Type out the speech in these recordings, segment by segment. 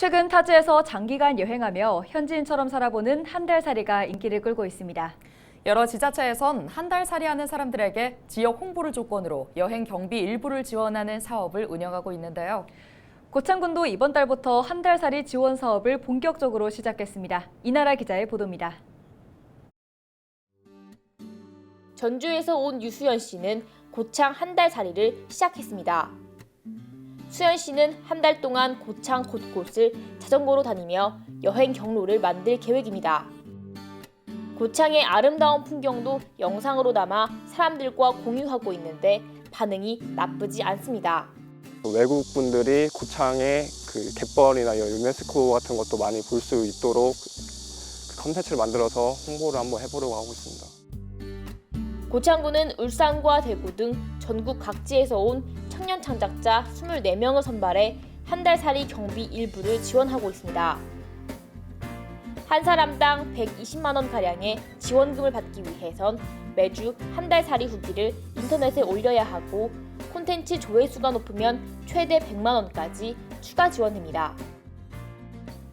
최근 타지에서 장기간 여행하며 현지인처럼 살아보는 한 달 살이가 인기를 끌고 있습니다. 여러 지자체에선 한 달 살이 하는 사람들에게 지역 홍보를 조건으로 여행 경비 일부를 지원하는 사업을 운영하고 있는데요. 고창군도 이번 달부터 한 달 살이 지원 사업을 본격적으로 시작했습니다. 이나라 기자의 보도입니다. 전주에서 온 유수연 씨는 고창 한 달 살이를 시작했습니다. 수연 씨는 한 달 동안 고창 곳곳을 자전거로 다니며 여행 경로를 만들 계획입니다. 고창의 아름다운 풍경도 영상으로 담아 사람들과 공유하고 있는데 반응이 나쁘지 않습니다. 외국 분들이 고창의 그 갯벌이나 유네스코 같은 것도 많이 볼 수 있도록 그 컨텐츠를 만들어서 홍보를 한번 해보려고 하고 있습니다. 고창군은 울산과 대구 등 전국 각지에서 온 청년 창작자 24명을 선발해 한 달 살이 경비 일부를 지원하고 있습니다. 한 사람당 120만 원 가량의 지원금을 받기 위해선 매주 한 달 살이 후기를 인터넷에 올려야 하고 콘텐츠 조회수가 높으면 최대 100만 원까지 추가 지원됩니다.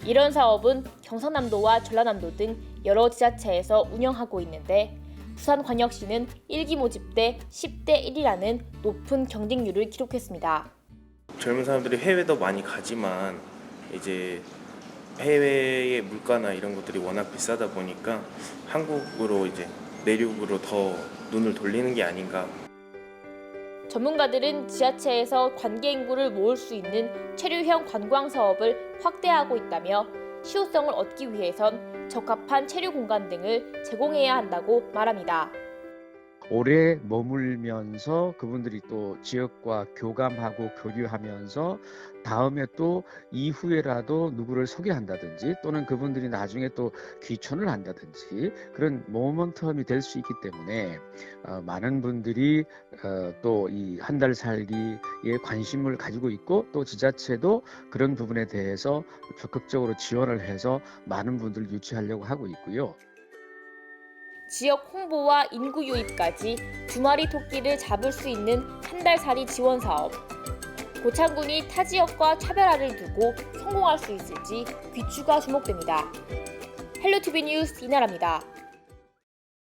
이런 사업은 경상남도와 전라남도 등 여러 지자체에서 운영하고 있는데 부산광역시는 1기 모집 때 10대 1이라는 높은 경쟁률을 기록했습니다. 젊은 사람들이 해외도 많이 가지만 이제 해외의 물가나 이런 것들이 워낙 비싸다 보니까 한국으로 이제 내륙으로 더 눈을 돌리는 게 아닌가 전문가들은 지자체에서 관계 인구를 모을 수 있는 체류형 관광 사업을 확대하고 있다며 실효성을 얻기 위해선 적합한 체류 공간 등을 제공해야 한다고 말합니다. 오래 머물면서 그분들이 또 지역과 교감하고 교류하면서 다음에 또 이후에라도 누구를 소개한다든지 또는 그분들이 나중에 또 귀촌을 한다든지 그런 모먼텀이 될 수 있기 때문에 어, 많은 분들이 어, 또이 한 달 살기에 관심을 가지고 있고 또 지자체도 그런 부분에 대해서 적극적으로 지원을 해서 많은 분들을 유치하려고 하고 있고요. 지역 홍보와 인구 유입까지 두 마리 토끼를 잡을 수 있는 한 달 살이 지원 사업. 고창군이 타 지역과 차별화를 두고 성공할 수 있을지 귀추가 주목됩니다. 헬로티비 뉴스 이나라입니다.